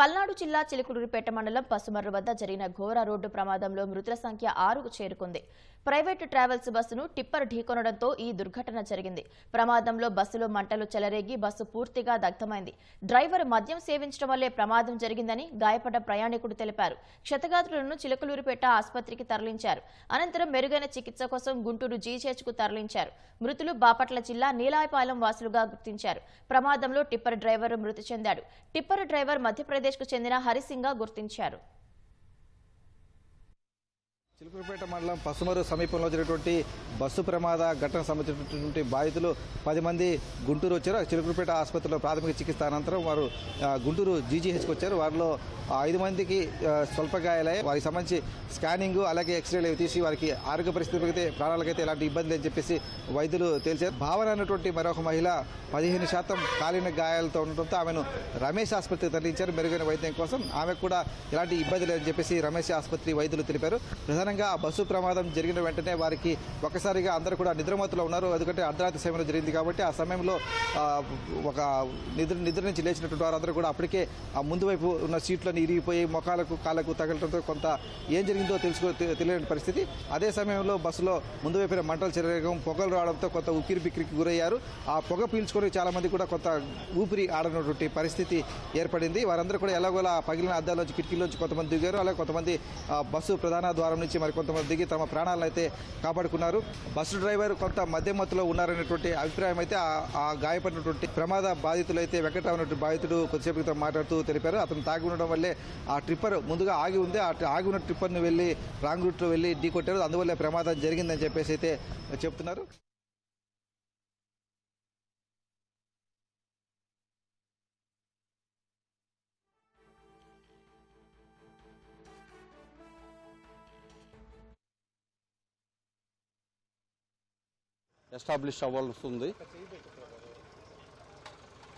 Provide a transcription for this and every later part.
పల్నాడు జిల్లా చిలుకులూరిపేట మండలం పసుమర్రు వద్ద జరిగిన ఘోర రోడ్డు ప్రమాదంలో మృతుల సంఖ్య ఆరుకు చేరుకుంది. ప్రైవేటు ట్రావెల్స్ బస్సును టిప్పర్ ఢీకొనడంతో ఈ దుర్ఘటన జరిగింది. ప్రమాదంలో బస్సులో మంటలు చెలరేగి బస్సు పూర్తిగా దగ్ధమైంది. డ్రైవర్ మద్యం సేవించడం వల్లే ప్రమాదం జరిగిందని గాయపడ్డ ప్రయాణికుడు తెలిపారు. క్షతగాత్రులను చిలకలూరుపేట ఆసుపత్రికి తరలించారు. అనంతరం మెరుగైన చికిత్స కోసం గుంటూరు జీచేచ్కు తరలించారు. మృతులు బాపట్ల జిల్లా నీలాయపాలెం వాసులుగా గుర్తించారు. ప్రమాదంలో టిప్పర్ డ్రైవర్ మృతి చెందాడు. టిప్పర్ డ్రైవర్ మధ్యప్రదేశ్ ఆంధ్రప్రదేశ్కు చెందిన హరిసింగ్గా గుర్తించారు. చిలుకూరుపేట మండలం పసుమరు సమీపంలో జరిగినటువంటి బస్సు ప్రమాద ఘటన సంబంధించినటువంటి బాధితులు పది మంది గుంటూరు వచ్చారు. ఆ చిలుకూరుపేట ఆసుపత్రిలో ప్రాథమిక చికిత్స అనంతరం వారు గుంటూరు జీజీహెచ్కి వచ్చారు. వారిలో ఐదు మందికి స్వల్ప గాయాలయ్యాయి వారికి సంబంధించి స్కానింగ్ అలాగే ఎక్స్రేలు అవి తీసి వారికి ఆరోగ్య పరిస్థితులకైతే ప్రాణాలకైతే ఎలాంటి ఇబ్బంది లేదని చెప్పేసి వైద్యులు తేల్చారు. భావన అన్నటువంటి మరొక మహిళ పదిహేను శాతం కాలిన గాయాలతో ఉండటంతో ఆమెను రమేష్ ఆసుపత్రికి తరలించారు. మెరుగైన వైద్యం కోసం ఆమెకు కూడా ఎలాంటి ఇబ్బంది లేదని చెప్పేసి రమేష్ ఆసుపత్రి వైద్యులు తెలిపారు. ప్రధానంగా ఆ బస్సు ప్రమాదం జరిగిన వెంటనే వారికి ఒక్కసారిగా అందరూ కూడా నిద్రమత్తులో ఉన్నారు. ఎందుకంటే అర్ధరాత్రి సమయంలో జరిగింది కాబట్టి ఆ సమయంలో ఆ, ఒక నిద్ర నిద్ర నుంచి లేచినటువంటి వారందరూ కూడా అప్పటికే ఆ ముందు వైపు ఉన్న సీట్లను ఇరిగిపోయి మొఖాలకు కాళ్ళకు తగలడంతో కొంత ఏం జరిగిందో తెలుసుకో తెలియని పరిస్థితి. అదే సమయంలో బస్సులో ముందు వైపున మంటలు చెరగడం పొగలు రావడంతో కొంత ఉక్కిరి బిక్కిరికి గురయ్యారు. ఆ పొగ పీల్చుకొని చాలా మంది కూడా కొంత ఊపిరి ఆడనటువంటి పరిస్థితి ఏర్పడింది. వారందరూ కూడా ఎలాగోలా పగిలిన అద్దాల్లోంచి కిటికీలోంచి కొంతమంది దిగారు. అలాగే కొంతమంది బస్సు ప్రధాన ద్వారం నుంచి మరి కొంతమంది దిగి తమ ప్రాణాలను అయితే కాపాడుకున్నారు. బస్సు డ్రైవర్ కొంత మధ్యమత్తులో ఉన్నారనేటువంటి అభిప్రాయం అయితే ఆ- గాయపడినటువంటి ప్రమాద బాధితులు అయితే వెంకటరామటువంటి బాధితుడు కొద్దిసేపు క్రితం మాట్లాడుతూ తెలిపారు. అతను తాగి ఉండడం వల్లే ఆ ట్రిప్పర్ ముందుగా ఆగి ఉంది. ఆ ఆగి ఉన్న ట్రిప్పర్ను వెళ్ళి రాంగ్ రూట్లో వెళ్ళి ఢీ కొట్టారు. అందువల్ల ప్రమాదం జరిగిందని చెప్పేసి అయితే చెప్తున్నారు. ఎస్టాబ్లిష్ అవ్వాల్సింది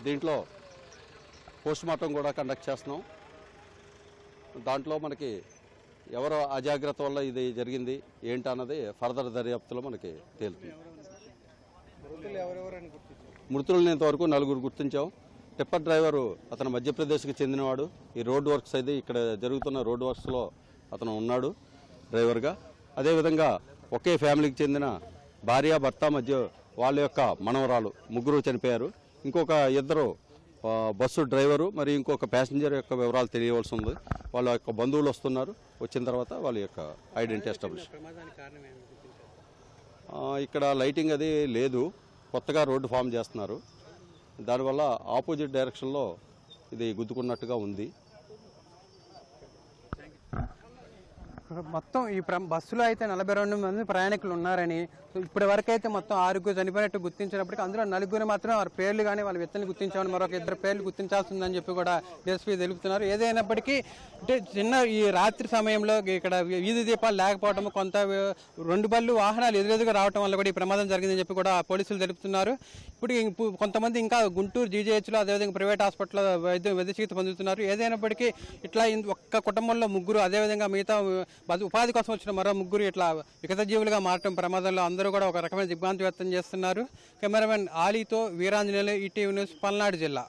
దీంట్లో పోస్ట్ మార్టం కూడా కండక్ట్ చేస్తున్నాం. దాంట్లో మనకి ఎవరో అజాగ్రత్త వల్ల ఇది జరిగింది ఏంటి అన్నది ఫర్దర్ దర్యాప్తులో మనకి తేలుతుంది. మృతులను ఇంతవరకు నలుగురు గుర్తించాం. టిప్పర్ డ్రైవరు అతను మధ్యప్రదేశ్కి చెందినవాడు. ఈ రోడ్ వర్క్స్ అయితే ఇక్కడ జరుగుతున్న రోడ్ వర్క్స్లో అతను ఉన్నాడు డ్రైవర్గా. అదేవిధంగా ఒకే ఫ్యామిలీకి చెందిన భార్య భర్త మధ్య వాళ్ళ యొక్క మనవరాలు ముగ్గురు చనిపోయారు. ఇంకొక ఇద్దరు బస్సు డ్రైవరు మరి ఇంకొక ప్యాసింజర్ యొక్క వివరాలు తెలియవలసి ఉంది. వాళ్ళ యొక్క బంధువులు వస్తున్నారు. వచ్చిన తర్వాత వాళ్ళ యొక్క ఐడెంటిటీ ఎస్టాబ్లిష్. ఇక్కడ లైటింగ్ అది లేదు. కొత్తగా రోడ్డు ఫామ్ చేస్తున్నారు. దానివల్ల ఆపోజిట్ డైరెక్షన్లో ఇది గుద్దుకున్నట్టుగా ఉంది. మొత్తం ఈ బస్సులో అయితే నలభై రెండు మంది ప్రయాణికులు ఉన్నారని ఇప్పటి వరకు అయితే మొత్తం ఆరుగురు చనిపోయినట్టు గుర్తించినప్పటికీ అందులో నలుగురు మాత్రం వారి పేర్లు కానీ వాళ్ళ వ్యక్తిని గుర్తించామని మరొక ఇద్దరు పేర్లు గుర్తించాల్సిందని చెప్పి కూడా డిఎస్పీ తెలుపుతున్నారు. ఏదైనప్పటికీ అంటే చిన్న ఈ రాత్రి సమయంలో ఇక్కడ వీధి దీపాలు లేకపోవడం కొంత రెండు బళ్ళు వాహనాలు ఎదురెదుగా రావడం వల్ల కూడా ఈ ప్రమాదం జరిగిందని చెప్పి కూడా పోలీసులు తెలుపుతున్నారు. ఇప్పుడు కొంతమంది ఇంకా గుంటూరు జీజేహెచ్లో అదేవిధంగా ప్రైవేట్ హాస్పిటల్లో వైద్య వైద్య చికిత్స పొందుతున్నారు. ఏదైనప్పటికీ ఇట్లా ఒక్క కుటుంబంలో ముగ్గురు అదేవిధంగా మిగతా ఉపాధి కోసం వచ్చిన మరో ముగ్గురు ఇట్లా వికత జీవులుగా మారటం ప్రమాదంలో అందరూ కూడా ఒక రకమైన దిగ్భ్రాంతి వ్యక్తం చేస్తున్నారు. కెమెరామెన్ ఆలీతో వీరాంజనేయులు ఈటీవీ న్యూస్ పల్నాడు జిల్లా.